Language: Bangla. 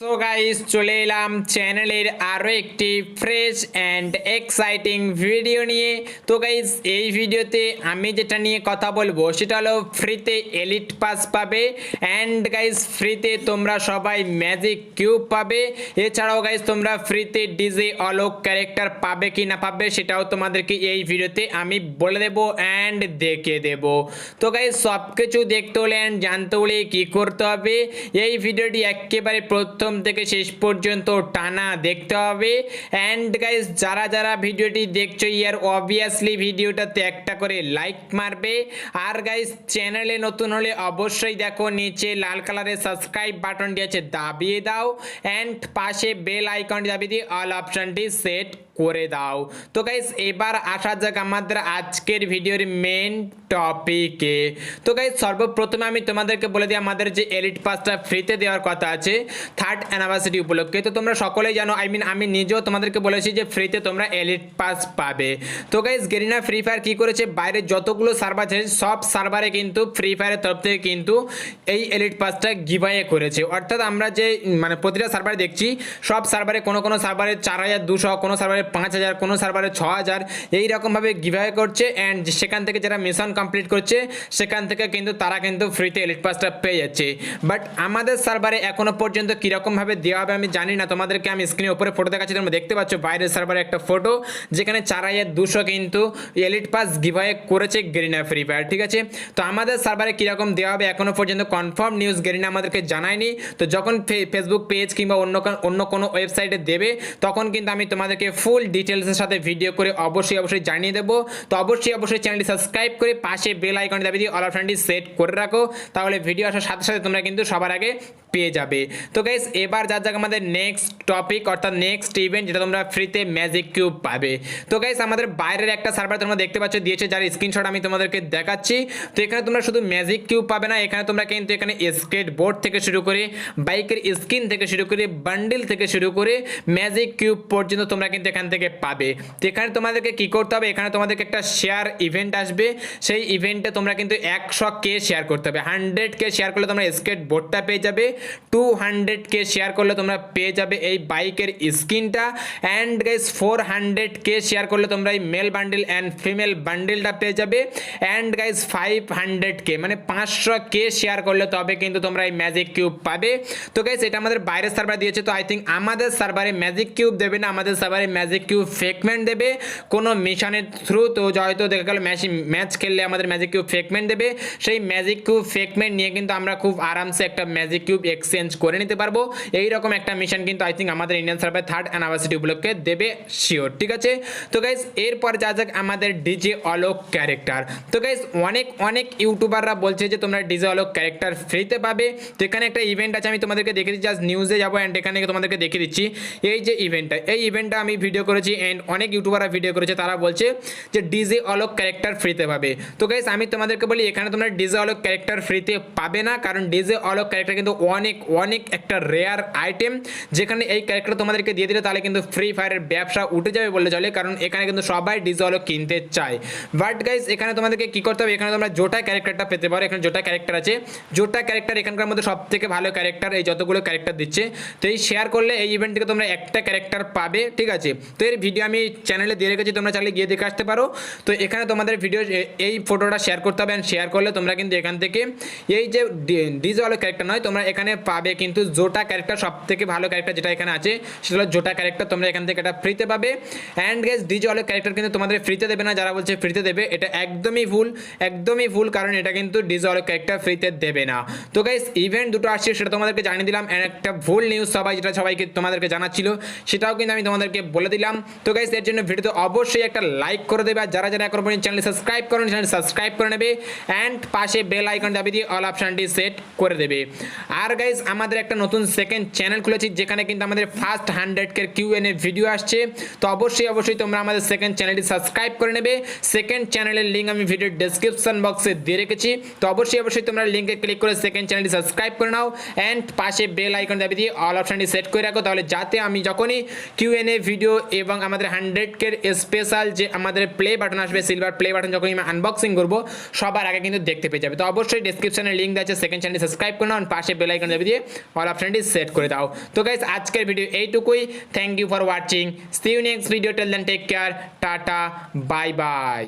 সো গাইস চলে এলাম চ্যানেলের আরও একটি ফ্রেশ অ্যান্ড এক্সাইটিং ভিডিও নিয়ে। তো গাইস এই ভিডিওতে আমি যেটা নিয়ে কথা বলব, সেটা হলো ফ্রিতে এলিট পাস পাবে। অ্যান্ড গাইস ফ্রিতে তোমরা সবাই ম্যাজিক কিউব পাবে। এছাড়াও গাইস তোমরা ফ্রিতে ডিজে অলোক ক্যারেক্টার পাবে কি না পাবে, সেটাও তোমাদেরকে এই ভিডিওতে আমি বলে দেবো অ্যান্ড দেখে দেব। তো গাইস সব কিছু দেখতে হলে অ্যান্ড জানতে হলে কী করতে হবে? এই ভিডিওটি একেবারে প্রথম থেকে শেষ পর্যন্ত টানা দেখতে হবে। অ্যান্ড গাইস যারা যারা ভিডিওটি দেখছ, ইয়ার অবভিয়াসলি ভিডিওটাতে একটা করে লাইক মারবে। আর গাইস চ্যানেলে নতুন হলে অবশ্যই দেখো, নিচে লাল কালারের সাবস্ক্রাইব বাটনটি আছে, দাবিয়ে দাও। অ্যান্ড পাশে বেল আইকনটি দাবিয়ে দিয়ে অল অপশনটি সেট করে দাও। তো গাইস এবার আসা যাক আমাদের আজকের ভিডিওর মেন টপিকে তো গাইস সর্বপ্রথমে আমি তোমাদেরকে বলে দিই, আমাদের যে এলিট পাসটা ফ্রিতে দেওয়ার কথা আছে থার্ড অ্যানিভার্সারি উপলক্ষে। তো তোমরা সকলেই জানো আই মিন আমি নিজেও তোমাদেরকে বলেছি যে ফ্রিতে তোমরা এলিট পাস পাবে। তো গাইস গেরিনা ফ্রি ফায়ার কী করেছে? বাইরে যতগুলো সার্ভার আছে, সব সার্ভারে কিন্তু ফ্রি ফায়ারের তরফ থেকে কিন্তু এই এলিট পাসটা গিভাইয়ে করেছে। অর্থাৎ আমরা যে মানে প্রতিটা সার্ভারে দেখছি, সব সার্ভারে কোনো কোনো সার্ভারে চার হাজার দুশো কোনো সার্ভারে পাঁচ হাজার, কোনো সার্ভারে ছ হাজার এইরকমভাবে গিভাই করছে অ্যান্ড সেখান থেকে যারা মিশন কমপ্লিট করছে, সেখান থেকে কিন্তু তারা কিন্তু ফ্রিতে এলিট পাসটা পেয়ে যাচ্ছে। বাট আমাদের সার্ভারে এখনও পর্যন্ত কীরকমভাবে দেওয়া হবে আমি জানি না, তোমাদেরকে আমি স্ক্রিনের উপরে ফটো দেখাচ্ছি, তোমরা দেখতে পাচ্ছ বাইরের সার্ভারে একটা ফটো যেখানে চার হাজার দুশো কিন্তু এলিট পাস গিভাই করেছে গেরিনা ফ্রি ফায়ার ঠিক আছে? তো আমাদের সার্ভারে কীরকম দেওয়া হবে এখনও পর্যন্ত কনফার্ম নিউজ গেরিনা আমাদেরকে জানায়নি। তো যখন ফেসবুক পেজ কিংবা অন্য অন্য কোনো ওয়েবসাইটে দেবে, তখন কিন্তু আমি তোমাদেরকে ফুল ডিটেলসের সাথে ভিডিও করে অবশ্যই অবশ্যই জানিয়ে দেবো। তো অবশ্যই অবশ্যই চ্যানেলটি সাবস্ক্রাইব করে পাশে বেল আইকন দাবি দিয়ে অল অপশনটি সেট করে রাখো। তাহলে ভিডিও আসার সাথে সাথে তোমরা কিন্তু সবার আগে পেয়ে যাবে। তো গাইস এবার যা যাক আমাদের নেক্সট টপিক অর্থাৎ নেক্সট ইভেন্ট যেটা তোমরা ফ্রিতে ম্যাজিক কিউব পাবে। তো গাইস আমাদের বাইরের একটা সার্ভার তোমরা দেখতে পাচ্ছ, দিয়েছে যার স্ক্রিনশট আমি তোমাদেরকে দেখাচ্ছি। তো এখানে তোমরা শুধু ম্যাজিক কিউব পাবে না, এখানে তোমরা কিন্তু এখানে স্কেট বোর্ড থেকে শুরু করে বাইকের স্কিন থেকে শুরু করে বান্ডিল থেকে শুরু করে ম্যাজিক কিউব পর্যন্ত তোমরা কিন্তু এখান থেকে পাবে। তো এখানে তোমাদেরকে কি করতে হবে? এখানে তোমাদেরকে একটা শেয়ার ইভেন্ট আসবে। সেই ইভেন্টে তোমরা কিন্তু একশো কে শেয়ার করতে হবে। হান্ড্রেড কে শেয়ার করলে তোমরা স্কেট বোর্ডটা পেয়ে যাবে। টু হান্ড্রেড কে শেয়ার করলে তোমরা পেয়ে যাবে এই বাইকের স্কিনটা। অ্যান্ড গাইস ফোর হান্ড্রেড কে শেয়ার করলে তোমরা এই মেল বান্ডিল অ্যান্ড ফিমেল বান্ডিলটা পেয়ে যাবে। অ্যান্ড গাইস ফাইভ হান্ড্রেড কে মানে পাঁচশো কে শেয়ার করলে তবে কিন্তু তোমরা এই ম্যাজিক কিউব পাবে। তো গাইস এটা আমাদের বাইরের সার্ভার দিয়েছে। তো আই থিঙ্ক আমাদের সার্ভারে ম্যাজিক কিউব দেবে না? আমাদের সার্ভারে ম্যাজিক কিউব ফেকমেন্ট দেবে, কোনো মিশনের থ্রু তো হয়তো দেখা গেল ম্যাচ ম্যাচ খেললে আমাদের ম্যাজিক কিউব ফেকমেন্ট দেবে। সেই ম্যাজিক কিউব ফেকমেন্ট নিয়ে কিন্তু আমরা খুব আরামসে একটা ম্যাজিক কিউব এক্সচেঞ্জ করে নিতে পারব। এইরকম একটা মিশন কিন্তু আই থিঙ্ক আমাদের ইন্ডিয়ান সার্ভার থার্ড অ্যানিভার্সারি উপলক্ষে দেবে শিওর ঠিক আছে? তো গাইজ এরপর যা যাক আমাদের ডিজে অলোক ক্যারেক্টার তো গাইজ অনেক অনেক ইউটিউবাররা বলছে যে তোমরা ডিজে অলোক ক্যারেক্টার ফ্রিতে পাবে। তো এখানে একটা ইভেন্ট আছে, আমি তোমাদেরকে দেখে দিচ্ছি জাস্ট নিউজে যাব অ্যান্ড এখানে তোমাদেরকে দেখে দিচ্ছি। এই যে ইভেন্টটা এই ইভেন্টটা আমি ভিডিও করেছি অ্যান্ড অনেক ইউটিউবাররা ভিডিও করেছে, তারা বলছে যে ডিজে অলোক ক্যারেক্টার ফ্রিতে পাবে। তো গাইস আমি তোমাদেরকে বলি, এখানে তোমরা ডিজে অলোক ক্যারেক্টার ফ্রিতে পাবে না, কারণ ডিজে অলোক ক্যারেক্টার কিন্তু অনেক অনেক একটা রেয়ার আইটেম যেখানে এই ক্যারেক্টার তোমাদেরকে দিয়ে দিলে, তাহলে কিন্তু ফ্রি ফায়ারের ব্যবসা উঠে যাবে বলে চলে, কারণ এখানে কিন্তু সবাই ডিজে অলোক কিনতে চায়। বাট গাইস এখানে তোমাদেরকে কি করতে হবে? এখানে তোমরা জোটা ক্যারেক্টারটা পেতে পারো। এখানে জোটা ক্যারেক্টার আছে। জোটা ক্যারেক্টার এখানকার মধ্যে সব থেকে ভালো ক্যারেক্টার এই যতগুলো ক্যারেক্টার দিচ্ছে। তো এই শেয়ার করলে এই ইভেন্ট থেকে তোমরা একটা ক্যারেক্টার পাবে, ঠিক আছে? তো এর ভিডিও আমি চ্যানেলে দিয়ে রেখেছি, তোমরা চাইলে গিয়ে দেখে আসতে পারো। তো এখানে তোমাদের ভিডিও এই ফটোটা শেয়ার করতে হবে অ্যান্ড শেয়ার করলে তোমরা কিন্তু এখান থেকে, এই যে ডিজে ওয়ালা ক্যারেক্টার নয়, তোমরা এখানে পাবে কিন্তু জোটা ক্যারেক্টার সব থেকে ভালো ক্যারেক্টার যেটা এখানে আছে, সেটা হলো জোটা ক্যারেক্টার তোমরা এখান থেকে এটা ফ্রিতে পাবে। অ্যান্ড গেস ডিজে ওয়ালা ক্যারেক্টার কিন্তু তোমাদের ফ্রিতে দেবে না, যারা বলছে ফ্রিতে দেবে, এটা একদমই ভুল একদমই ভুল, কারণ এটা কিন্তু ডিজে ওয়ালা ক্যারেক্টার ফ্রিতে দেবে না। তো গাইস ইভেন্ট দুটো আসছে, সেটা তোমাদেরকে জানিয়ে দিলাম, and একটা ভুল নিউজ সবাই, যেটা সবাইকে তোমাদেরকে জানাচ্ছিল, সেটাও কিন্তু আমি তোমাদেরকে বলে দিলাম। তো গাইস এর জন্য ভিডিওতে অবশ্যই একটা লাইক করে দেবে। আর যারা যারা এখন পর্যন্ত চ্যানেল সাবস্ক্রাইব করেন চ্যানেল সাবস্ক্রাইব করে নেবে। অ্যান্ড পাশে বেল আইকন দাবি দিয়ে অল অপশনটি সেট করে দেবে। আর গাইস আমাদের একটা নতুন সেকেন্ড চ্যানেল খুলেছি, যেখানে কিন্তু আমাদের ফার্স্ট হান্ড্রেড কে কিউ এন এ ভিডিও আসছে। তো অবশ্যই অবশ্যই তোমরা আমাদের সেকেন্ড চ্যানেলটি সাবস্ক্রাইব করে নেবে। সেকেন্ড চ্যানেলের লিঙ্ক আমি ভিডিওর ডেসক্রিপশন বক্সে দিয়ে রেখেছি। তো অবশ্যই অবশ্যই তোমরা লিঙ্কে ক্লিক করে সেকেন্ড চ্যানেলটি সাবস্ক্রাইব করে নাও। অ্যান্ড পাশে বেল আইকন দাবি দিয়ে অল অপশনটি সেট করে রাখো। তাহলে যাতে আমি যখনই কিউ এন এ ভিডিও এবং আমাদের হান্ড্রেড কের স্পেশাল যে আমাদের প্লে বাটন আসবে সিলভার প্লে বাটন যখন আমি আনবক্সিং করব, সবার আগে কিন্তু দেখতে পেয়ে যাবে। তো অবশ্যই ডিসক্রিপশনে লিঙ্ক আছে সেকেন্ড চ্যানেল সাবস্ক্রাইব করে নাও পাশে বেল আইকন দিয়ে অল অপশনটি সেট করে দাও। তো গাইস আজকের ভিডিও এইটুকুই। Thank you for watching see you next video till then take care tata. Bye bye